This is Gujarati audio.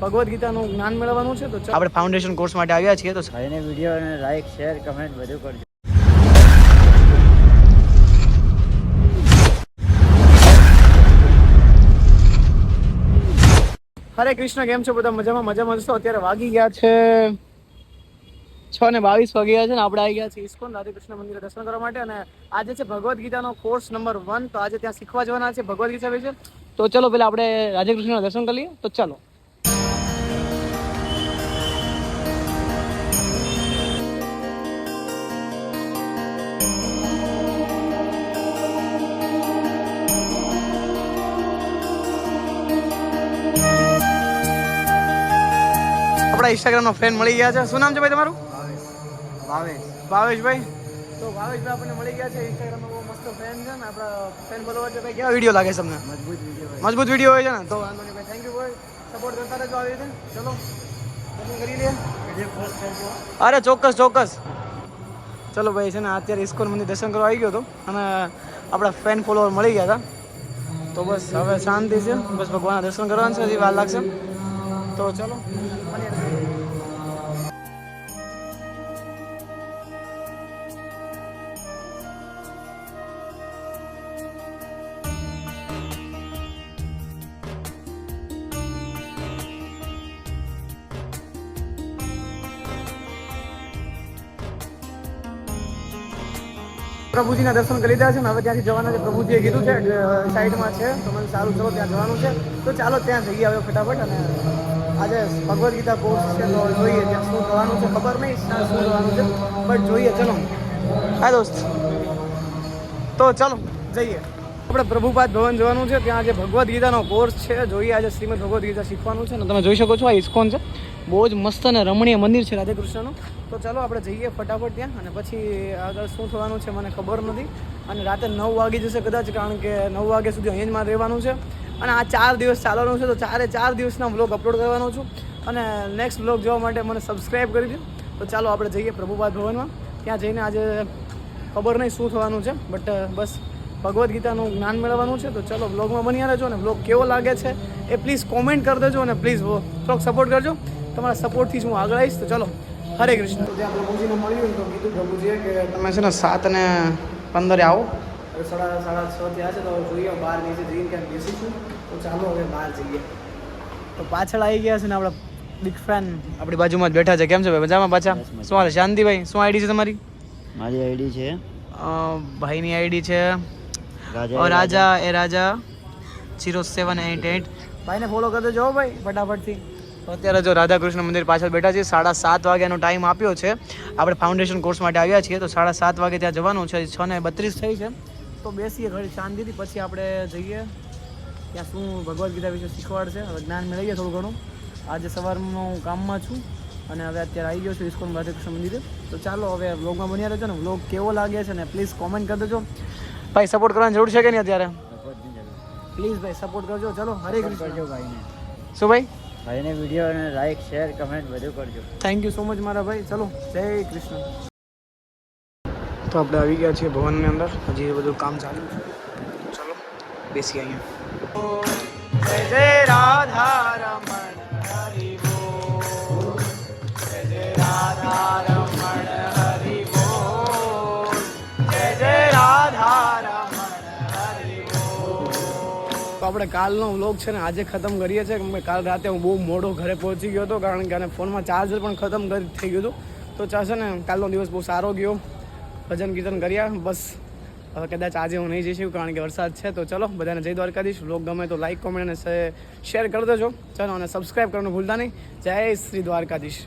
ભગવદ્ ગીતાનું જ્ઞાન મેળવવાનું છે તો આપણે ફાઉન્ડેશન કોર્સ માટે આવ્યા છીએ તો ભાઈને વિડીયોને લાઈક શેર કમેન્ટ બધું કરજો. હરે કૃષ્ણ કેમ છો બધા? મજામાં? મજામાં છો? અત્યારે વાગી ગયા છે છ ને બાવીસ વાગી ગયા છે ને આપણે આવી ગયા છે ઇસ્કોન રાધે કૃષ્ણ મંદિરે દર્શન કરવા માટે અને આજે છે ભગવદ્ ગીતાનો કોર્સ નંબર વન તો આજે ત્યાં શીખવા જવાના છે ભગવદ્ ગીતા વિશે. તો ચલો પેલા આપણે રાધે કૃષ્ણના દર્શન કરી લઈએ. તો ચાલો. આપણા ઇન્સ્ટાગ્રામનો ફ્રેન્ડ મળી ગયા છે. શું નામ છે ભાઈ તમારું? ભાવેશ. ભાવેશભાઈ. તો ભાવેશભાઈ આપણને મળી ગયા છે. ઇન્સ્ટાગ્રામમાં બહુ મસ્ત ફ્રેન્ડ છે ને આપણા ફ્રેન્ડ બોલવા છે. ભાઈ કેવા વીડિયો લાગે છે તમને? મજબૂત વીડિયો મજબૂત વીડિયો હોય છે ને? તો વાંધો નહીં ભાઈ. થેન્ક યુ ભાઈ સપોર્ટ કરતા રહેજો આવી રીતે. ચલો. દર્શન કરી લઈએ અરે ચોક્કસ ચોક્કસ. ચલો ભાઈ છે ને અત્યારે ઇસ્કોન મંદિર દર્શન કરવા આવી ગયો હતો. અને આપણા ફેન ફોલોવર મળી ગયા હતા. તો બસ હવે શાંતિ છે. બસ ભગવાનના દર્શન કરવાના છે હજી વાર લાગશે. તો ચલો પ્રભુજીના દર્શન કરી લીધા છે ને હવે ત્યાંથી જવાના છે. પ્રભુજીએ કીધું છે સાઈડમાં છે, તો મને સારું, ચલો, ત્યાં જવાનું છે. તો ચાલો, ત્યાં જઈએ હવે ફટાફટ અને આજે ભગવદ્ ગીતા કોર્સ છે તો જોઈએ ત્યાં શું થવાનું છે ખબર નહીં ત્યાં શું થવાનું છે બટ જોઈએ, ચલો. હા, દોસ્ત. તો ચાલો, જઈએ. આપણે પ્રભુપાદ ભવન જવાનું છે, ત્યાં આજે ભગવદ્ ગીતાનો કોર્સ છે, જોઈએ આજે શ્રીમદ ભગવદ્ ગીતા શીખવાનું છે. ને તમે જોઈ શકો છો, આ ઇસ્કોન છે. બહુ જ મસ્ત અને રમણીય મંદિર છે રાધે કૃષ્ણનું તો ચાલો, આપણે જઈએ ફટાફટ ત્યાં, અને પછી આગળ શું થવાનું છે મને ખબર નથી. અને રાતે નવ વાગી જશે કદાચ, કારણ કે નવ વાગ્યા સુધી અહીંયા જ મારે રહેવાનું છે. અને આ ચાર દિવસ ચાલવાનું છે, તો ચારે ચાર દિવસના વ્લોગ અપલોડ કરવાનો છું. અને નેક્સ્ટ વ્લોગ જોવા માટે મને સબસ્ક્રાઈબ કરી દો. તો ચાલો આપણે જઈએ પ્રભુપાદ ભવનમાં. ત્યાં જઈને આજે ખબર નહીં શું થવાનું છે બટ બસ ભગવદ્ ગીતાનું જ્ઞાન મેળવવાનું છે. તો ચલો બ્લોગમાં બન્યા રહેજો અને બ્લોગ કેવો લાગે છે એ પ્લીઝ કોમેન્ટ કરી દેજો અને પ્લીઝ થોડોક સપોર્ટ કરજો. તમારા સપોર્ટથી જ હું આગળ આવીશ. તો ચલો, હરે કૃષ્ણ. ત્યાં પ્રભુજીને મળ્યું તો કીધું પ્રભુજીએ કે તમે છે ને સાત અને પંદરે આવો. સાડા સાડા છ થયા છે તો જોઈએ બહાર નીચે જઈને ક્યાંક બેસીશું તો ચાલો હવે બહાર જઈએ. તો પાછળ આવી ગયા છે ને આપણા બિગ ફેન આપણી બાજુમાં જ બેઠા છે. કેમ છે ભાઈ? મજામાં પાછા? શું હાલ શાંતિભાઈ? શું આઈડી છે તમારી? મારી આઈડી છે. ભાઈની આઈડી છે. રાજા એ Raja zero seven eight eight ભાઈને ફોલો કરતો જો ભાઈ ફટાફટથી. અત્યારે જો રાધા કૃષ્ણ મંદિર પાછળ બેઠા છે. સાડા સાત વાગ્યાનો ટાઈમ આપ્યો છે. આપણે ફાઉન્ડેશન કોર્સ માટે આવ્યા છીએ. તો સાડા સાત વાગે ત્યાં જવાનું છે. છ ને બત્રીસ થઈ છે. તો બેસીએ ઘડી શાંતિથી પછી આપણે જઈએ. ત્યાં શું ભગવદ્ ગીતા વિશે શીખવાડશે? હવે જ્ઞાન મેળવીએ થોડું ઘણું. આજે સવારમાં હું કામમાં છું અને હવે અત્યારે આવી ગયો છું ઇસ્કોન રાધાકૃષ્ણ મંદિરે. તો ચાલો હવે વ્લોગમાં બન્યા રહેજો ને. વ્લોગ કેવો લાગે છે ને પ્લીઝ કોમેન્ટ કરી દેજો. ભાઈ સપોર્ટ કરવાની જરૂર છે કે નહીં અત્યારે? પ્લીઝ ભાઈ સપોર્ટ કરજો. ચલો હરે કરજો ભાઈને. શું ભાઈ? ભાઈને વિડીયોને લાઈક શેર કમેન્ટ બધું કરજો. થેન્ક યુ સો મચ મારા ભાઈ. ચલો જય કૃષ્ણ. તો આપણે આવી ગયા છીએ ભવનની અંદર. હજી બધું કામ ચાલુ. ચલો બેસી અહીંયા. જય રાધા જય રાધા તો આપણે કાલનો વ્લોગ છે ને આજે ખતમ કરીએ છીએ. કેમ કાલ રાતે હું બહુ મોડો ઘરે પહોંચી ગયો હતો, કારણ કે આને ફોનમાં ચાર્જર પણ ખતમ થઈ ગયું હતું. તો ચાલશે ને, કાલનો દિવસ બહુ સારો ગયો. ભજન કીર્તન કર્યા. બસ, હવે કદાચ આજે હું નહીં જઈશું કારણ કે વરસાદ છે. તો ચલો, બધાને જય દ્વારકાધીશ. લોક ગમે તો લાઈક કોમેન્ટ અને શેર કરી દેજો. ચલો, અને સબસ્ક્રાઈબ કરવાનું ભૂલતા નહીં. જય શ્રી દ્વારકાધીશ.